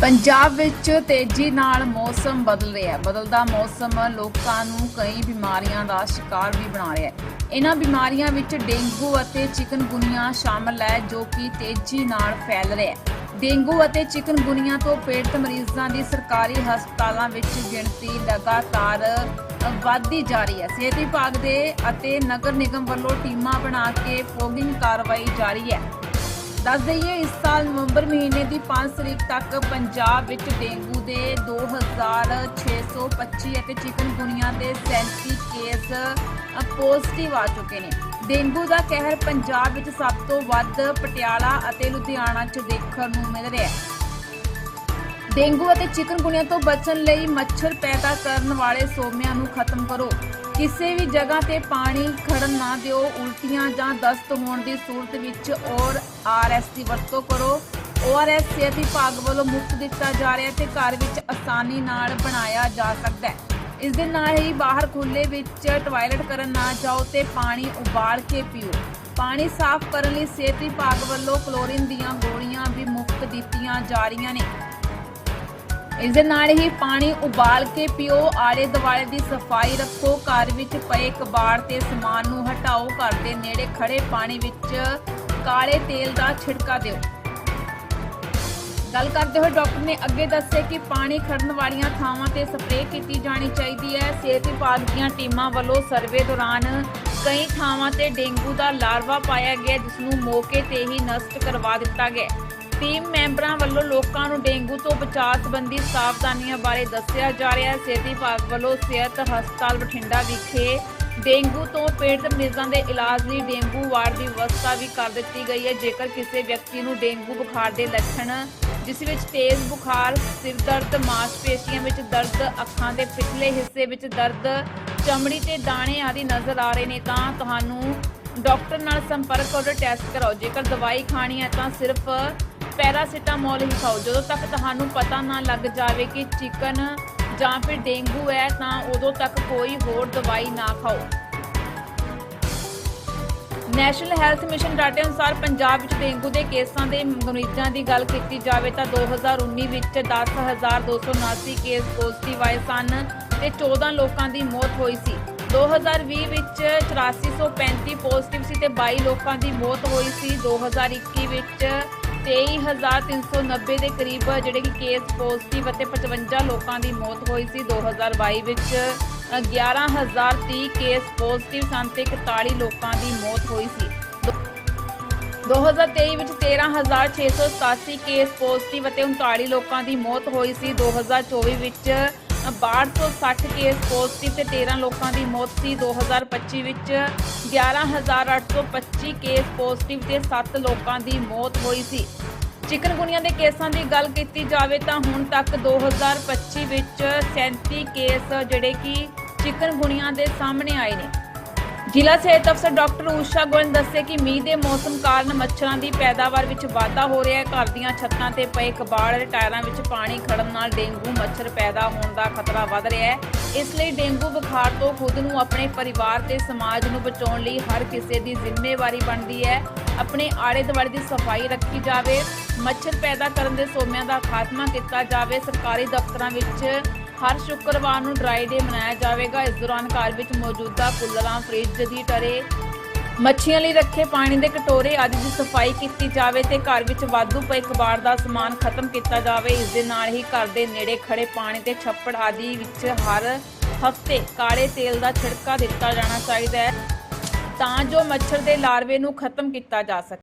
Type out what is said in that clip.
ਪੰਜਾਬ ਵਿੱਚ ਤੇਜ਼ੀ ਨਾਲ ਮੌਸਮ ਬਦਲ ਰਿਹਾ ਹੈ। ਬਦਲਦਾ ਮੌਸਮ ਲੋਕਾਂ ਨੂੰ ਕਈ ਬਿਮਾਰੀਆਂ ਦਾ ਸ਼ਿਕਾਰ ਵੀ ਬਣਾ ਰਿਹਾ ਹੈ। ਇਹਨਾਂ ਬਿਮਾਰੀਆਂ ਵਿੱਚ ਡੇਂਗੂ ਅਤੇ ਚਿਕਨਗੁਨੀਆ ਸ਼ਾਮਲ ਹੈ, ਜੋ ਕਿ ਤੇਜ਼ੀ ਨਾਲ ਫੈਲ ਰਿਹਾ ਹੈ। ਡੇਂਗੂ ਅਤੇ ਚਿਕਨਗੁਨੀਆ ਤੋਂ ਪੀੜਤ ਮਰੀਜ਼ਾਂ ਦੀ ਸਰਕਾਰੀ ਹਸਪਤਾਲਾਂ ਵਿੱਚ ਗਿਣਤੀ ਲਗਾਤਾਰ ਵਧਦੀ ਜਾ ਰਹੀ ਹੈ। ਸਿਹਤ ਵਿਭਾਗ ਦੇ ਅਤੇ ਨਗਰ ਨਿਗਮ ਵੱਲੋਂ ਟੀਮਾਂ ਬਣਾ ਕੇ ਫੋਗਿੰਗ ਕਾਰਵਾਈ ਜਾਰੀ ਹੈ। ਦੱਸ ਦਈਏ ਇਸ ਸਾਲ ਨਵੰਬਰ ਮਹੀਨੇ ਦੀ 5 ਤਰੀਕ ਤੱਕ ਪੰਜਾਬ ਵਿੱਚ ਡੇਂਗੂ ਦੇ 2625 ਅਤੇ ਚਿਕਨਗੁਨੀਆ ਦੇ 37 ਕੇਸ ਅ, ਪੋਜ਼ਿਟਿਵ ਆ ਚੁੱਕੇ ਨੇ। ਡੇਂਗੂ ਦਾ ਕਹਿਰ ਪੰਜਾਬ ਵਿੱਚ ਸਭ ਤੋਂ ਵੱਧ ਪਟਿਆਲਾ ਅਤੇ ਲੁਧਿਆਣਾ 'ਚ ਦੇਖਣ ਨੂੰ ਮਿਲ ਰਿਹਾ ਹੈ। ਡੇਂਗੂ ਅਤੇ ਚਿਕਨਗੁਨੀਆ ਤੋਂ ਬਚਣ ਲਈ ਮੱਛਰ ਪੈਦਾ ਕਰਨ ਵਾਲੇ ਸੋਮਿਆਂ ਨੂੰ ਖਤਮ ਕਰੋ। ਕਿਸੇ ਵੀ ਜਗ੍ਹਾ ਤੇ ਪਾਣੀ ਖੜਨ ਨਾ ਦਿਓ, ਉਲਟੀਆਂ ਜਾਂ ਦਸਤ ਹੋਣ ਦੀ ਸੂਰਤ ਵਿੱਚ ਔਰ ਆਰਐਸ ਦੀ ਵਰਤੋਂ ਕਰੋ। ਓਆਰਐਸ ਸਿਹਤ ਵਿਭਾਗ ਵੱਲੋਂ ਮੁਫਤ ਦਿੱਤਾ ਜਾ ਰਿਹਾ ਹੈ ਤੇ ਘਰ ਵਿੱਚ ਆਸਾਨੀ ਨਾਲ ਬਣਾਇਆ ਜਾ ਸਕਦਾ ਹੈ। ਇਸ ਦੇ ਨਾਲ ਹੀ ਬਾਹਰ ਖੁੱਲੇ ਵਿੱਚ ਟਾਇਲਟ ਕਰਨ ਨਾ ਜਾਓ ਤੇ ਪਾਣੀ ਉਬਾਲ ਕੇ ਪੀਓ। ਪਾਣੀ ਸਾਫ਼ ਕਰਨ ਲਈ ਸਿਹਤ ਵਿਭਾਗ ਵੱਲੋਂ ਕਲੋਰੀਨ ਦੀਆਂ ਗੋਲੀਆਂ ਵੀ ਮੁਫਤ ਦਿੱਤੀਆਂ ਜਾ ਰਹੀਆਂ ਨੇ। ਇਸ ਦੇ ਨਾਲ ਹੀ ਪਾਣੀ ਉਬਾਲ ਕੇ ਪੀਓ ਆਲੇ ਦੁਆਲੇ ਦੀ ਸਫ਼ਾਈ ਰੱਖੋ, ਘਰ ਵਿੱਚ ਪਏ ਕਬਾੜ ਤੇ ਸਮਾਨ ਨੂੰ ਹਟਾਓ, ਘਰ ਦੇ ਨੇੜੇ ਖੜੇ ਪਾਣੀ ਵਿੱਚ ਕਾਲੇ ਤੇਲ ਦਾ ਛਿੜਕਾ ਦਿਓ। ਗੱਲ ਕਰਦੇ ਹੋਏ ਡਾਕਟਰ ਨੇ ਅੱਗੇ ਦੱਸਿਆ ਕਿ ਪਾਣੀ ਖੜਨ ਵਾਲੀਆਂ ਥਾਵਾਂ ਤੇ ਸਪਰੇਅ ਕੀਤੀ ਜਾਣੀ ਚਾਹੀਦੀ ਹੈ। ਸਿਹਤ ਵਿਭਾਗ ਦੀਆਂ ਟੀਮਾਂ ਵੱਲੋਂ ਸਰਵੇ ਦੌਰਾਨ ਕਈ ਥਾਵਾਂ ਤੇ ਡੇਂਗੂ ਦਾ ਲਾਰਵਾ ਪਾਇਆ ਗਿਆ, ਜਿਸ ਨੂੰ ਮੌਕੇ ਤੇ ਹੀ ਨਸ਼ਟ ਕਰਵਾ ਦਿੱਤਾ ਗਿਆ। ਟੀਮ ਮੈਂਬਰਾਂ ਵੱਲੋਂ ਲੋਕਾਂ ਨੂੰ ਡੇਂਗੂ ਤੋਂ ਬਚਾਅ ਸੰਬੰਧੀ ਸਾਵਧਾਨੀਆਂ ਬਾਰੇ ਦੱਸਿਆ ਜਾ ਰਿਹਾ ਹੈ। ਸਿਹਤ ਵਿਭਾਗ ਵੱਲੋਂ ਸਿਹਤ ਹਸਪਤਾਲ ਬਠਿੰਡਾ ਵਿਖੇ ਡੇਂਗੂ ਤੋਂ ਪੀੜਤ ਮਰੀਜ਼ਾਂ ਦੇ ਇਲਾਜ ਲਈ ਡੇਂਗੂ ਵਾਰਡ ਦੀ ਵਿਵਸਥਾ ਵੀ ਕਰ ਦਿੱਤੀ ਗਈ ਹੈ। ਜੇਕਰ ਕਿਸੇ ਵਿਅਕਤੀ ਨੂੰ ਡੇਂਗੂ ਬੁਖਾਰ ਦੇ ਲੱਛਣ, ਜਿਸ ਵਿੱਚ ਤੇਜ਼ ਬੁਖਾਰ, ਸਿਰ ਦਰਦ, ਮਾਸਪੇਸ਼ੀਆਂ ਵਿੱਚ ਦਰਦ, ਅੱਖਾਂ ਦੇ ਪਿਛਲੇ ਹਿੱਸੇ ਵਿੱਚ ਦਰਦ, ਚਮੜੀ ਤੇ ਦਾਣੇ ਆਦਿ ਨਜ਼ਰ ਆ ਰਹੇ ਨੇ ਤਾਂ ਤੁਹਾਨੂੰ ਡਾਕਟਰ ਨਾਲ ਸੰਪਰਕ ਕਰੋ, ਟੈਸਟ ਕਰਾਓ। ਜੇਕਰ ਦਵਾਈ ਖਾਣੀ ਹੈ ਤਾਂ ਸਿਰਫ ਪੈਰਾਸੀਟਾਮੋਲ ਹੀ ਖਾਓ। ਜਦੋਂ ਤੱਕ ਤੁਹਾਨੂੰ ਪਤਾ ਨਾ ਲੱਗ ਜਾਵੇ ਕਿ ਚਿਕਨ ਜਾਂ ਫਿਰ ਡੇਂਗੂ ਹੈ, ਤਾਂ ਉਦੋਂ ਤੱਕ ਕੋਈ ਹੋਰ ਦਵਾਈ ਨਾ ਖਾਓ। ਨੈਸ਼ਨਲ ਹੈਲਥ ਮਿਸ਼ਨ ਡਾਟੇ ਅਨੁਸਾਰ ਪੰਜਾਬ ਵਿੱਚ ਡੇਂਗੂ ਦੇ ਕੇਸਾਂ ਦੇ ਮਰੀਜ਼ਾਂ ਦੀ ਗੱਲ ਕੀਤੀ ਜਾਵੇ ਤਾਂ 2019 ਵਿੱਚ 10279 ਕੇਸ ਪੋਜ਼ਿਟਿਵ ਆਏ ਸਨ ਤੇ 14 ਲੋਕਾਂ ਦੀ ਮੌਤ ਹੋਈ ਸੀ। 2020 ਵਿੱਚ 8435 ਪੋਜ਼ਿਟਿਵ ਸੀ ਤੇ 22 ਲੋਕਾਂ ਦੀ ਮੌਤ ਹੋਈ ਸੀ। 2021 ਵਿੱਚ 23390 ਦੇ ਕਰੀਬ ਜਿਹੜੇ ਕਿ ਕੇਸ ਪੋਜ਼ਿਟਿਵ ਅਤੇ 55 ਲੋਕਾਂ ਦੀ ਮੌਤ ਹੋਈ ਸੀ 2022 ਵਿੱਚ ਅ, 11030 ਕੇਸ ਪੋਜ਼ਿਟਿਵ ਸਨ ਤੇ 41 ਲੋਕਾਂ ਦੀ ਮੌਤ ਹੋਈ ਸੀ। 2023 ਵਿੱਚ 13687 ਕੇਸ ਪੋਜ਼ਿਟਿਵ ਅਤੇ 39 ਲੋਕਾਂ ਦੀ ਮੌਤ ਹੋਈ ਸੀ। 2024 ਵਿੱਚ 6260 ਕੇਸ ਪੋਜ਼ਿਟਿਵ ਤੇ 13 ਲੋਕਾਂ ਦੀ ਮੌਤ ਸੀ। 2025 ਵਿੱਚ 11825 ਕੇਸ ਪੋਜ਼ਿਟਿਵ ਤੇ 7 ਲੋਕਾਂ ਦੀ ਮੌਤ ਹੋਈ ਸੀ। ਚਿਕਨਗੁਨੀਆ ਦੇ ਕੇਸਾਂ ਦੀ ਗੱਲ ਕੀਤੀ ਜਾਵੇ ਤਾਂ ਹੁਣ ਤੱਕ 2025 ਵਿੱਚ 37 ਕੇਸ ਜਿਹੜੇ ਕਿ ਚਿਕਨਗੁਨੀਆ ਦੇ ਸਾਹਮਣੇ ਆਏ ਨੇ। ਜ਼ਿਲ੍ਹਾ ਸਿਹਤ ਅਫਸਰ ਡਾਕਟਰ ਊਸ਼ਾ ਗੋਇਲ ਨੇ ਦੱਸਿਆ ਕਿ ਮੀਂਹ ਦੇ ਮੌਸਮ ਕਾਰਨ ਮੱਛਰਾਂ ਦੀ ਪੈਦਾਵਾਰ ਵਿੱਚ ਵਾਧਾ ਹੋ ਰਿਹਾ ਹੈ। ਘਰ ਦੀਆਂ ਛੱਤਾਂ ਤੇ ਪਏ ਕਬਾੜ ਅਤੇ ਟਾਇਰਾਂ ਵਿੱਚ ਪਾਣੀ ਖੜਨ ਨਾਲ ਡੇਂਗੂ ਮੱਛਰ ਪੈਦਾ ਹੋਣ ਦਾ ਖਤਰਾ ਵੱਧ ਰਿਹਾ ਹੈ। ਇਸ ਲਈ ਡੇਂਗੂ ਬੁਖਾਰ ਤੋਂ ਖੁਦ ਨੂੰ ਆਪਣੇ ਪਰਿਵਾਰ ਤੇ ਸਮਾਜ ਨੂੰ ਬਚਾਉਣ ਲਈ ਹਰ ਕਿਸੇ ਦੀ ਜ਼ਿੰਮੇਵਾਰੀ ਬਣਦੀ ਹੈ। ਆਪਣੇ ਆਲੇ ਦੁਆਲੇ ਦੀ ਸਫ਼ਾਈ ਰੱਖੀ ਜਾਵੇ। ਮੱਛਰ ਪੈਦਾ ਕਰਨ ਦੇ ਸੋਮਿਆਂ ਦਾ ਖਾਤਮਾ ਕੀਤਾ ਜਾਵੇ। ਸਰਕਾਰੀ ਦਫ਼ਤਰਾਂ ਵਿੱਚ ਹਰ ਸ਼ੁੱਕਰਵਾਰ ਨੂੰ ਡਰਾਈ ਡੇ ਮਨਾਇਆ ਜਾਵੇਗਾ। ਇਸ ਦੌਰਾਨ ਘਰ ਵਿੱਚ ਮੌਜੂਦਾ ਕੂਲਰਾਂ, ਫ੍ਰਿਜ ਦੀ ਟਰੇ, ਮੱਛੀਆਂ ਲਈ ਰੱਖੇ ਪਾਣੀ ਦੇ ਕਟੋਰੇ ਆਦਿ ਦੀ ਸਫ਼ਾਈ ਕੀਤੀ ਜਾਵੇ ਤੇ ਘਰ ਵਿੱਚ ਵਾਧੂ ਪਏ ਕਬਾੜ ਦਾ ਸਮਾਨ ਖਤਮ ਕੀਤਾ ਜਾਵੇ। ਇਸ ਦੇ ਨਾਲ ਹੀ ਘਰ ਦੇ ਨੇੜੇ ਖੜੇ ਪਾਣੀ ਤੇ ਛੱਪੜ ਆਦਿ ਵਿੱਚ ਹਰ ਹਫ਼ਤੇ ਕਾਲੇ ਤੇਲ ਦਾ ਛਿੜਕਾ ਦਿੱਤਾ ਜਾਣਾ ਚਾਹੀਦਾ ਹੈ ਤਾਂ ਜੋ ਮੱਛਰ ਦੇ ਲਾਰਵੇ ਨੂੰ ਖਤਮ ਕੀਤਾ ਜਾ ਸਕੇ।